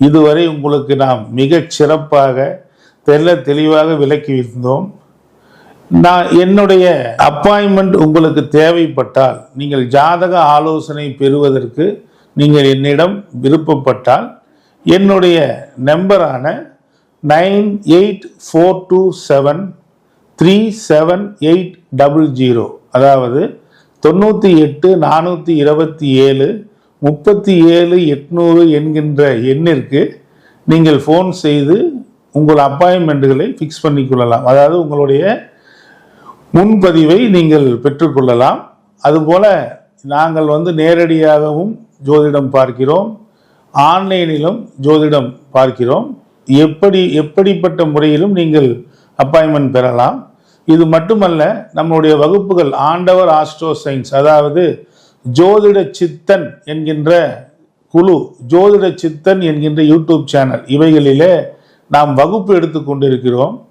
இதுவரை உங்களுக்கு நாம் மிகச் சிறப்பாக தெல்ல தெளிவாக விளக்கி இருந்தோம் நான் என்னுடைய அப்பாயின்மெண்ட் உங்களுக்கு தேவைப்பட்டால் நீங்கள் ஜாதக ஆலோசனை பெறுவதற்கு நீங்கள் என்னிடம் விருப்பப்பட்டால் என்னுடைய நம்பரான nine eight four two seven three seven eight double zero அதாவது தொண்ணூற்றி எட்டு நானூற்றி இருபத்தி ஏழு முப்பத்தி ஏழு எட்நூறு என்கின்ற எண்ணிற்கு நீங்கள் ஃபோன் செய்து உங்கள் அப்பாயின்மெண்ட்டுகளை ஃபிக்ஸ் பண்ணிக்கொள்ளலாம் அதாவது உங்களுடைய முன்பதிவை நீங்கள் பெற்றுக்கொள்ளலாம் அதுபோல் நாங்கள் வந்து நேரடியாகவும் ஜோதிடம் பார்க்கிறோம். ஆன்லைனிலும் ஜோதிடம் பார்க்கிறோம். எப்படி எப்படிப்பட்ட முறையிலும் நீங்கள் அப்பாயின்மெண்ட் பெறலாம். இது மட்டுமல்ல நம்முடைய வகுப்புகள் ஆண்டவர் ஆஸ்ட்ரோ சயின்ஸ் அதாவது ஜோதிட சித்தன் என்கின்ற குழு ஜோதிட சித்தன் என்கின்ற யூடியூப் சேனல். இவைகளிலே நாம் வகுப்பு எடுத்து கொண்டிருக்கிறோம்.